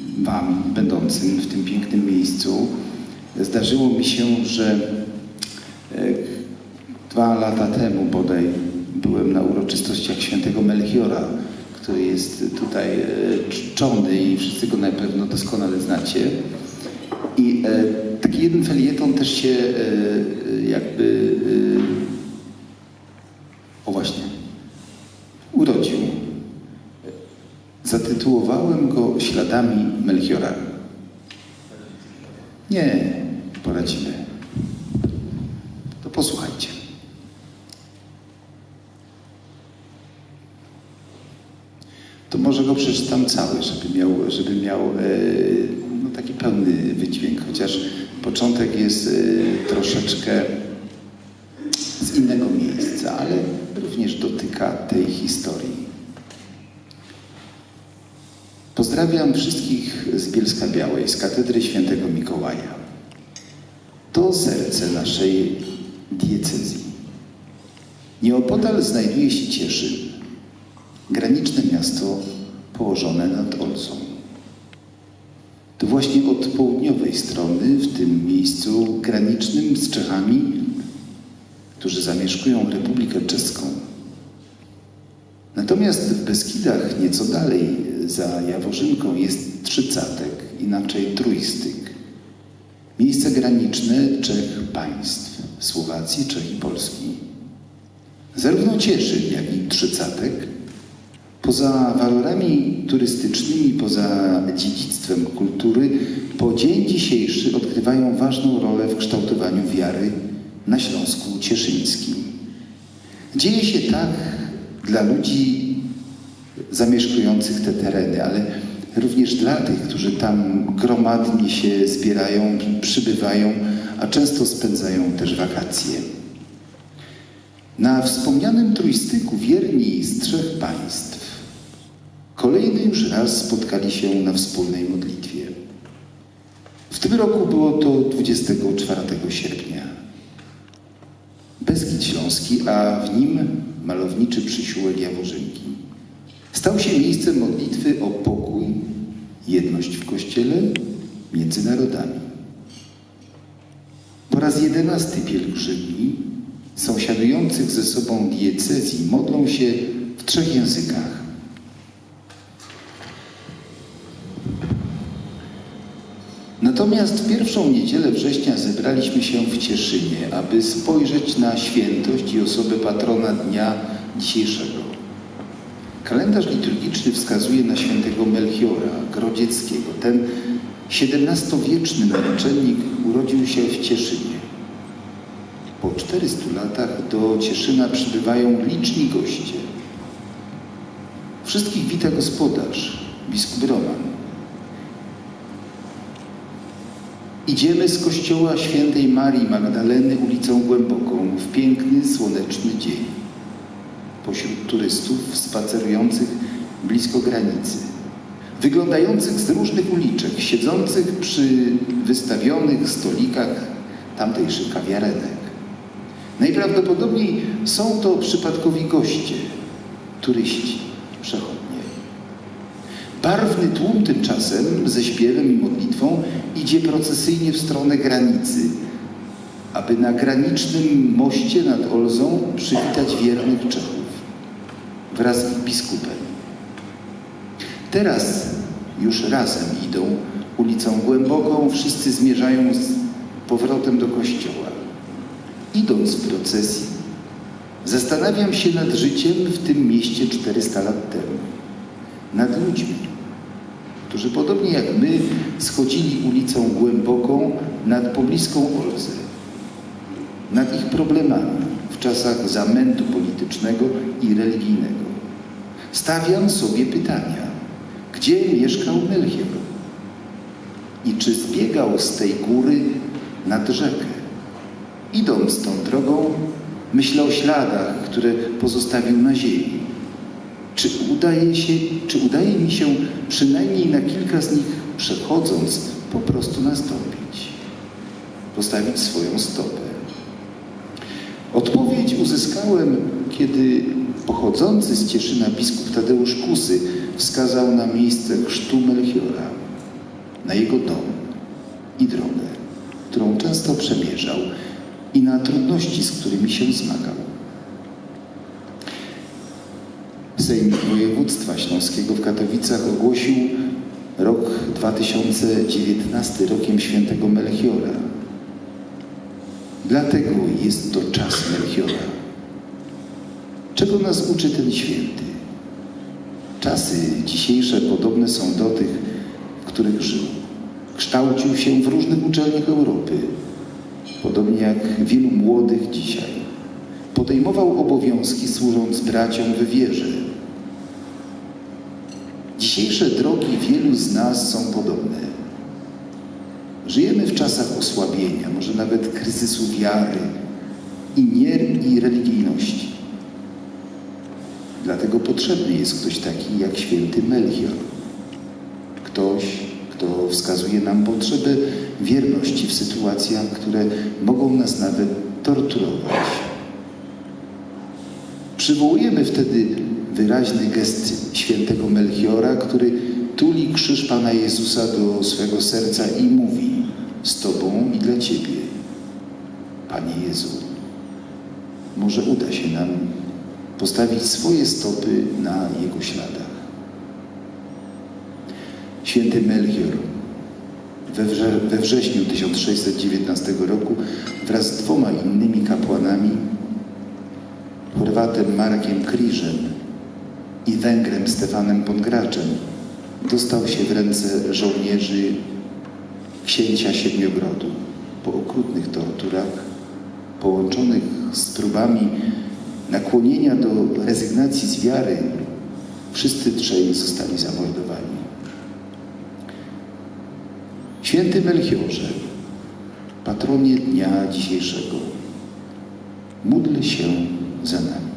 Wam, będącym w tym pięknym miejscu. Zdarzyło mi się, że e, dwa lata temu bodaj byłem na uroczystościach świętego Melchiora, który jest tutaj e, czczony i wszyscy go na pewno doskonale znacie. I e, taki jeden felieton też się jakby, e, o właśnie, urodził. Zatytułowałem go Śladami Melchiora. Nie, poradzimy. To posłuchajcie. To może go przeczytam cały, żeby miał, żeby miał e, no, taki pełny wydźwięk, chociaż początek jest e, troszeczkę z innego miejsca, ale również dotyka tej historii. Pozdrawiam wszystkich z Bielska Białej, z katedry świętego Mikołaja. To serce naszej diecezji. Nieopodal znajduje się Cieszyn, graniczne miasto położone nad Olcą. To właśnie od południowej strony, w tym miejscu granicznym z Czechami, którzy zamieszkują Republikę Czeską, Natomiast w Beskidach nieco dalej za Jaworzynką jest Trzycatek, inaczej Trójstyk. Miejsce graniczne trzech państw Słowacji, Czech i Polski. Zarówno Cieszyn, jak i Trzycatek poza walorami turystycznymi, poza dziedzictwem kultury po dzień dzisiejszy odgrywają ważną rolę w kształtowaniu wiary na Śląsku Cieszyńskim. Dzieje się tak dla ludzi zamieszkujących te tereny, ale również dla tych, którzy tam gromadnie się zbierają, przybywają, a często spędzają też wakacje. Na wspomnianym trójstyku wierni z trzech państw kolejny już raz spotkali się na wspólnej modlitwie. W tym roku było to 24 sierpnia. Beskid Śląski, a w nim malowniczy przysiółek Jaworzynki. Stał się miejscem modlitwy o pokój, jedność w Kościele między narodami. Po raz jedenasty pielgrzymi sąsiadujących ze sobą diecezji modlą się w trzech językach. Natomiast w pierwszą niedzielę września zebraliśmy się w Cieszynie, aby spojrzeć na świętość i osobę patrona dnia dzisiejszego. Kalendarz liturgiczny wskazuje na świętego Melchiora Grodzieckiego. Ten XVII-wieczny naczelnik urodził się w Cieszynie. Po 400 latach do Cieszyna przybywają liczni goście. Wszystkich wita gospodarz, biskup Roman. Idziemy z kościoła świętej Marii Magdaleny ulicą Głęboką w piękny, słoneczny dzień. Pośród turystów spacerujących blisko granicy, wyglądających z różnych uliczek, siedzących przy wystawionych stolikach tamtejszych kawiarenek. Najprawdopodobniej są to przypadkowi goście, turyści, przechodnie. Barwny tłum tymczasem ze śpiewem i modlitwą idzie procesyjnie w stronę granicy, aby na granicznym moście nad Olzą przywitać wiernych Czechów wraz z biskupem. Teraz już razem idą ulicą głęboką, wszyscy zmierzają z powrotem do kościoła. Idąc w procesji, zastanawiam się nad życiem w tym mieście 400 lat temu, nad ludźmi, którzy podobnie jak my schodzili ulicą głęboką nad pobliską Olzę, nad ich problemami w czasach zamętu politycznego i religijnego. Stawiam sobie pytania, gdzie mieszkał Melchior i czy zbiegał z tej góry nad rzekę. Idąc tą drogą, myślę o śladach, które pozostawił na ziemi. Czy udaje, się, czy udaje mi się przynajmniej na kilka z nich przechodząc po prostu nastąpić, postawić swoją stopę? Odpowiedź uzyskałem, kiedy pochodzący z Cieszyna biskup Tadeusz Kusy wskazał na miejsce chrztu Melchiora. na jego dom i drogę, którą często przemierzał i na trudności, z którymi się zmagał. Sejm Województwa Śląskiego w Katowicach ogłosił rok 2019 rokiem świętego Melchiora. Dlatego jest to czas Melchiora. Czego nas uczy ten święty? Czasy dzisiejsze podobne są do tych, w których żył. Kształcił się w różnych uczelniach Europy, podobnie jak wielu młodych dzisiaj. Podejmował obowiązki służąc braciom w wierze. Dzisiejsze drogi wielu z nas są podobne. Żyjemy w czasach osłabienia, może nawet kryzysu wiary i nier i religijności. Dlatego potrzebny jest ktoś taki jak święty Melchior. Ktoś, kto wskazuje nam potrzebę wierności w sytuacjach, które mogą nas nawet torturować. Przywołujemy wtedy wyraźny gest świętego Melchiora, który tuli krzyż Pana Jezusa do swego serca i mówi z Tobą i dla Ciebie. Panie Jezu, może uda się nam postawić swoje stopy na Jego śladach. Święty Melchior we, wrze we wrześniu 1619 roku wraz z dwoma innymi kapłanami, Chorwatem Markiem Kriżem i Węgrem Stefanem Pongraczem, dostał się w ręce żołnierzy księcia Siedmiogrodu po okrutnych torturach połączonych z próbami nakłonienia do rezygnacji z wiary, wszyscy trzej zostali zamordowani. Święty Melchiorze, patronie dnia dzisiejszego, módl się za nami.